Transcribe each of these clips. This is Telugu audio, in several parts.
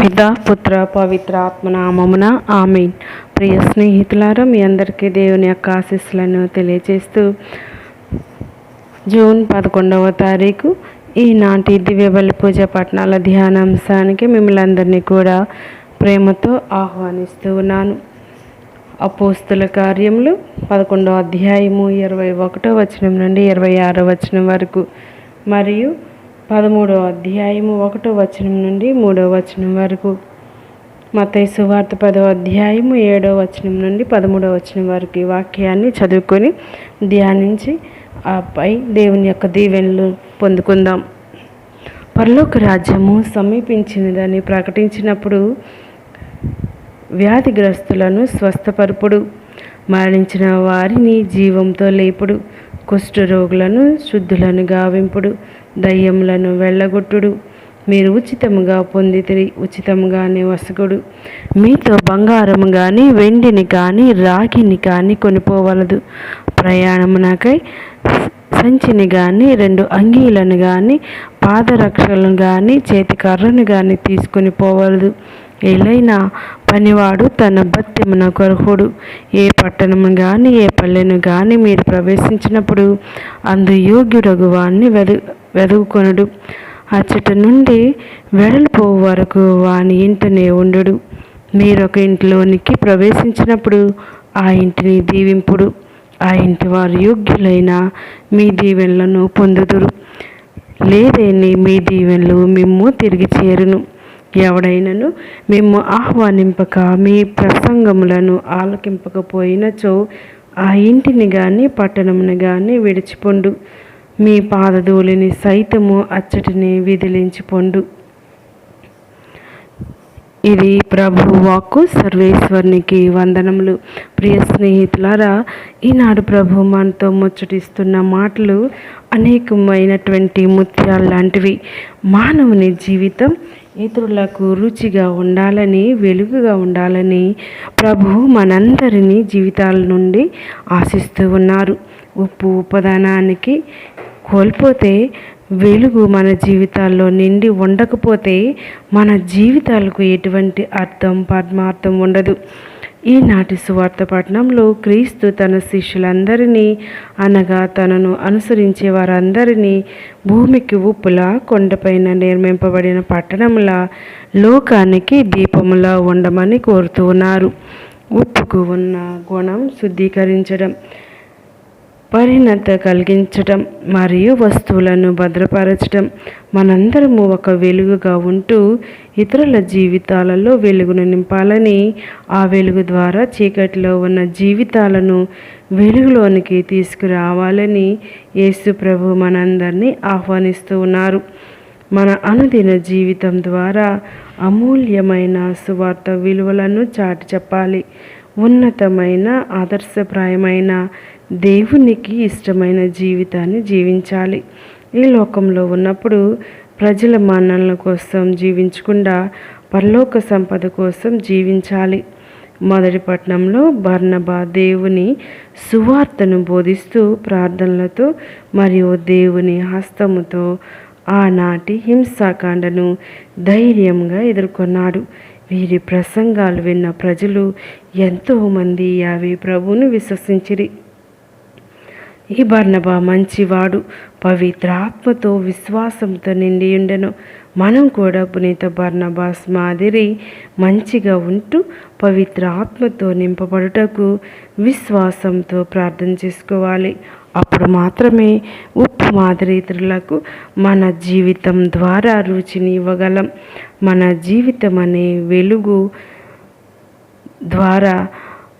పిత పుత్ర పవిత్ర ఆత్మనామమున ఆమెన్. ప్రియ స్నేహితులారా మీ అందరికీ దేవుని యొక్క ఆశీస్సులను తెలియజేస్తూ జూన్ పదకొండవ తారీఖు ఈనాటి దివ్య బలి పూజ పట్టణాల ధ్యానాంశానికి మిమ్మల్ని అందరినీ కూడా ప్రేమతో ఆహ్వానిస్తూ ఉన్నాను. అపోస్తుల కార్యములు పదకొండవ అధ్యాయము ఇరవై ఒకటో వచనం నుండి ఇరవై ఆరో వచనం వరకు మరియు పదమూడవ అధ్యాయము ఒకటో వచనం నుండి మూడవ వచనం వరకు. మతై సువార్త పదవ అధ్యాయము ఏడవ వచనం నుండి పదమూడవ వచనం వరకు ఈ వాక్యాన్ని చదువుకొని ధ్యానించి ఆపై దేవుని యొక్క దీవెనలు పొందుకుందాం. పరలోక రాజ్యము సమీపించినదని ప్రకటించినప్పుడు వ్యాధిగ్రస్తులను స్వస్థపరుపుడు మరణించిన వారిని జీవంతో లేపుడు కుష్ఠరోగులను శుద్ధులను గావింపుడు దయ్యములను వెళ్ళగొట్టుడు. మీరు ఉచితముగా పొందితిరి ఉచితముగానే వసగుడు. మీతో బంగారము కానీ వెండిని కానీ రాగిని కానీ కొనిపోవలదు. ప్రయాణమునకై సంచిని కానీ రెండు అంగీలను కానీ పాదరక్షలను కానీ చేతి కర్రను కానీ తీసుకొని పోవలదు. ఏలైనా పనివాడు తన భత్యమున కొరహుడు ఏ పట్టణము కానీ ఏ పల్లెను కానీ మీరు ప్రవేశించినప్పుడు అందు యోగ్యుడగు వాణ్ణి వెదు వెదుగుకొనుడు అచ్చట నుండి వెడల్పోవు వరకు వాని ఇంటనే ఉండడు. మీరొక ఇంటిలోనికి ప్రవేశించినప్పుడు ఆ ఇంటిని దీవింపుడు. ఆ ఇంటి వారు యోగ్యులైన మీ దీవెనలను పొందుదురు. లేదేని మీ దీవెనలు మిమ్ము తిరిగి చేరును. ఎవడైనను మేము ఆహ్వానింపక మీ ప్రసంగములను ఆలకింపకపోయినచో ఆ ఇంటిని కానీ పట్టణమును కానీ విడిచిపొండు. మీ పాదధూళిని సైతము అచ్చటిని విదిలించి పొండు. ఇది ప్రభు వాక్కు సర్వేశ్వరునికి వందనములు. ప్రియ స్నేహితులారా ఈనాడు ప్రభు మనతో ముచ్చటిస్తున్న మాటలు అనేకమైనటువంటి ముత్యాలు లాంటివి. మానవుని జీవితం ఇతరులకు రుచిగా ఉండాలని వెలుగుగా ఉండాలని ప్రభు మనందరినీ జీవితాల నుండి ఆశిస్తూ ఉన్నారు. ఉప్పు ఉపదానానికి కోల్పోతే వెలుగు మన జీవితాల్లో నిండి ఉండకపోతే మన జీవితాలకు ఎటువంటి అర్థం పద్మార్థం ఉండదు. ఈనాటి సువార్త పట్టణంలో క్రీస్తు తన శిష్యులందరినీ అనగా తనను అనుసరించే వారందరినీ భూమికి ఉప్పులా కొండపైన నిర్మింపబడిన పట్టణముల లోకానికి దీపములా ఉండమని కోరుతూ ఉన్నారు. ఉప్పుకు ఉన్న గుణం శుద్ధీకరించడం. పరిణత కలిగించటం మరియు వస్తువులను భద్రపరచటం మనందరము ఒక వెలుగుగా ఉంటూ ఇతరుల జీవితాలలో వెలుగును నింపాలని ఆ వెలుగు ద్వారా చీకటిలో ఉన్న జీవితాలను వెలుగులోనికి తీసుకురావాలని యేసు ప్రభు మనందరినీ ఆహ్వానిస్తూ ఉన్నారు. మన అనుదిన జీవితం ద్వారా అమూల్యమైన సువార్త విలువలను చాటి చెప్పాలి ఉన్నతమైన ఆదర్శప్రాయమైన దేవునికి ఇష్టమైన జీవితాన్ని జీవించాలి. ఈ లోకంలో ఉన్నప్పుడు ప్రజల మన్ననల కోసం జీవించకుండా పరలోక సంపద కోసం జీవించాలి. మొదటి పట్టణంలో బర్ణబా దేవుని సువార్తను బోధిస్తూ ప్రార్థనలతో మరియు దేవుని హస్తముతో ఆనాటి హింసాకాండను ధైర్యంగా ఎదుర్కొన్నాడు. వీరి ప్రసంగాలు విన్న ప్రజలు ఎంతోమంది యావి ప్రభువును విశ్వసించిరి. ఈ బర్ణబా మంచివాడు పవిత్రాత్మతో విశ్వాసంతో నిండి ఉండను మనం కూడా పునీత బర్ణబాస్ మాదిరి మంచిగా ఉంటూ పవిత్ర ఆత్మతో నింపబడుటకు విశ్వాసంతో ప్రార్థన చేసుకోవాలి. అప్పుడు మాత్రమే ఉప్పు మాదిరి ఇతరులకు మన జీవితం ద్వారా రుచిని ఇవ్వగలం. మన జీవితం అనే వెలుగు ద్వారా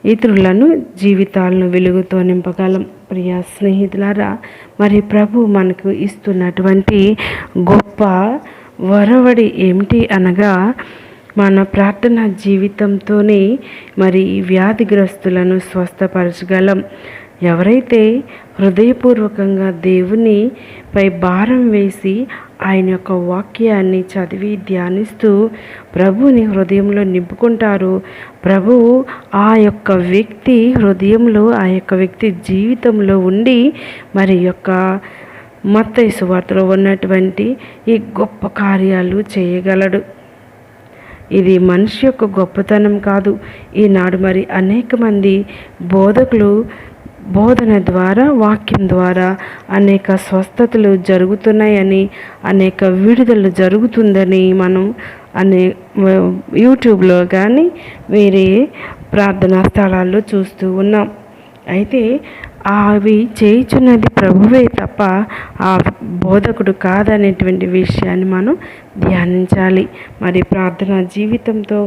ఇతరులను జీవితాలను వెలుగుతో నింపగలం. ప్రియ స్నేహితులారా మరి ప్రభు మనకు ఇస్తున్నటువంటి గొప్ప వరవడి ఏమిటి అనగా మన ప్రార్థన జీవితంతోనే మరి వ్యాధిగ్రస్తులను స్వస్థపరచగలం. ఎవరైతే హృదయపూర్వకంగా దేవుని పై భారం వేసి ఆయన యొక్క వాక్యాన్ని చదివి ధ్యానిస్తూ ప్రభుని హృదయంలో నింపుకుంటారు. ప్రభు ఆ యొక్క వ్యక్తి హృదయంలో ఆ యొక్క వ్యక్తి జీవితంలో ఉండి మరి యొక్క మత్తైసు వార్తలో ఉన్నటువంటి ఈ గొప్ప కార్యాలు చేయగలడు. ఇది మనిషి యొక్క గొప్పతనం కాదు. ఈనాడు మరి అనేక మంది బోధకులు బోధన ద్వారా వాక్యం ద్వారా అనేక స్వస్థతలు జరుగుతున్నాయని అనేక విడుదల జరుగుతుందని మనం అనే యూట్యూబ్లో కానీ వేరే ప్రార్థనా స్థలాల్లో చూస్తూ ఉన్నాం. అయితే అవి చేయుచున్నది ప్రభువే తప్ప ఆ బోధకుడు కాదనేటువంటి విషయాన్ని మనం ధ్యానించాలి. మరి ప్రార్థన జీవితంతో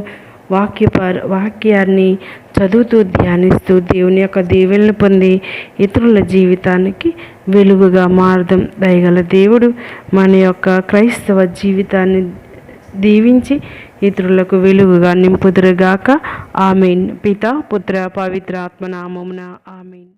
వాక్య వాక్యాన్ని చదువుతూ ధ్యానిస్తూ దేవుని యొక్క దీవెనలు పొంది ఇతరుల జీవితానికి వెలుగుగా మారదం దయగల దేవుడు మన యొక్క క్రైస్తవ జీవితాన్ని దీవించి ఇతరులకు వెలుగుగా నింపుదురుగాక. ఆమెన్. పిత పుత్ర పవిత్ర ఆత్మనామమున ఆమెన్.